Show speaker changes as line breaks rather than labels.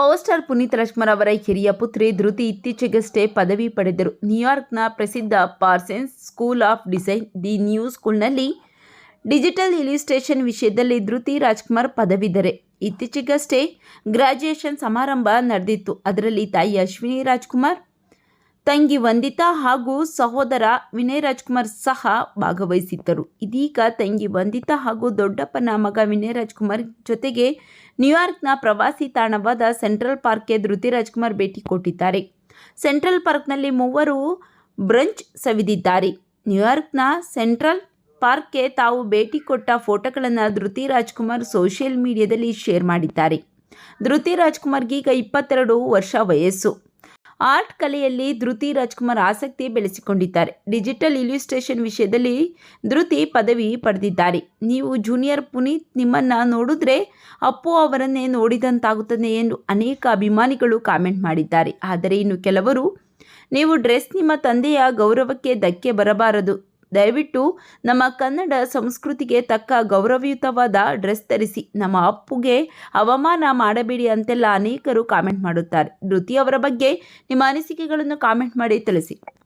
Power star Puneeth Rajkumar ಅವರ ಹಿರಿಯ ಪುತ್ರಿ ಧೃತಿ ಇತ್ತೀಚೆಗಷ್ಟೇ ಪದವಿ ಪಡೆದರು. ನ್ಯೂಯಾರ್ಕ್ನ ಪ್ರಸಿದ್ಧ Parsons school of design, the new ಸ್ಕೂಲ್ನಲ್ಲಿ ಡಿಜಿಟಲ್ ಇಲಿಸ್ಟ್ರೇಷನ್ ವಿಷಯದಲ್ಲಿ ಧೃತಿ ರಾಜ್ಕುಮಾರ್ ಪದವಿದರೆ ಇತ್ತೀಚೆಗಷ್ಟೇ ಗ್ರಾಜ್ಯುಯೇಷನ್ ಸಮಾರಂಭ ನಡೆದಿತ್ತು. ಅದರಲ್ಲಿ ತಾಯಿ ಅಶ್ವಿನಿ ರಾಜ್ಕುಮಾರ್ ತಂಗಿ ವಂದಿತಾ ಹಾಗೂ ಸಹೋದರ ವಿನಯ್ ರಾಜ್ಕುಮಾರ್ ಸಹ ಭಾಗವಹಿಸಿದ್ದರು. ಇದೀಗ ತಂಗಿ ವಂದಿತಾ ಹಾಗೂ ದೊಡ್ಡಪ್ಪನ ಮಗ ವಿನಯ್ ರಾಜ್ಕುಮಾರ್ ಜೊತೆಗೆ ನ್ಯೂಯಾರ್ಕ್ನ ಪ್ರವಾಸಿ ತಾಣವಾದ ಸೆಂಟ್ರಲ್ ಪಾರ್ಕ್ಗೆ ಧೃತಿ ರಾಜ್ಕುಮಾರ್ ಭೇಟಿ ಕೊಟ್ಟಿದ್ದಾರೆ. ಸೆಂಟ್ರಲ್ ಪಾರ್ಕ್ನಲ್ಲಿ ಮೂವರು ಬ್ರಂಚ್ ಸವಿದಿದ್ದಾರೆ. ನ್ಯೂಯಾರ್ಕ್ನ ಸೆಂಟ್ರಲ್ ಪಾರ್ಕ್ಗೆ ತಾವು ಭೇಟಿ ಕೊಟ್ಟ ಫೋಟೋಗಳನ್ನು ಧೃತಿ ರಾಜ್ಕುಮಾರ್ ಸೋಷಿಯಲ್ ಮೀಡಿಯಾದಲ್ಲಿ ಶೇರ್ ಮಾಡಿದ್ದಾರೆ. ಧೃತಿ ರಾಜ್ಕುಮಾರ್ಗೀಗ ಇಪ್ಪತ್ತೆರಡು ವರ್ಷ ವಯಸ್ಸು. ಆರ್ಟ್ ಕಲೆಯಲ್ಲಿ ಧೃತಿ ರಾಜ್ಕುಮಾರ್ ಆಸಕ್ತಿ ಬೆಳೆಸಿಕೊಂಡಿದ್ದಾರೆ. ಡಿಜಿಟಲ್ ಇಲ್ಯುಸ್ಟ್ರೇಷನ್ ವಿಷಯದಲ್ಲಿ ಧೃತಿ ಪದವಿ ಪಡೆದಿದ್ದಾರೆ. ನೀವು ಜೂನಿಯರ್ ಪುನೀತ್ ನಿಮ್ಮನ್ನು ನೋಡಿದ್ರೆ ಅಪ್ಪು ಅವರನ್ನೇ ನೋಡಿದಂತಾಗುತ್ತದೆ ಎಂದು ಅನೇಕ ಅಭಿಮಾನಿಗಳು ಕಾಮೆಂಟ್ ಮಾಡಿದ್ದಾರೆ. ಆದರೆ ಇನ್ನು ಕೆಲವರು, ನೀವು ಡ್ರೆಸ್ ನಿಮ್ಮ ತಂದೆಯ ಗೌರವಕ್ಕೆ ಧಕ್ಕೆ ಬರಬಾರದು. ದಯವಿಟ್ಟು ನಮ್ಮ ಕನ್ನಡ ಸಂಸ್ಕೃತಿಗೆ ತಕ್ಕ ಗೌರವಯುತವಾದ ಡ್ರೆಸ್ ಧರಿಸಿ, ನಮ್ಮ ಅಪ್ಪುಗೆ ಅವಮಾನ ಮಾಡಬೇಡಿ ಅಂತೆಲ್ಲ ಅನೇಕರು ಕಾಮೆಂಟ್ ಮಾಡುತ್ತಾರೆ. ಧೃತಿ ಅವರ ಬಗ್ಗೆ ನಿಮ್ಮ ಅನಿಸಿಕೆಗಳನ್ನು ಕಾಮೆಂಟ್ ಮಾಡಿ ತಿಳಿಸಿ.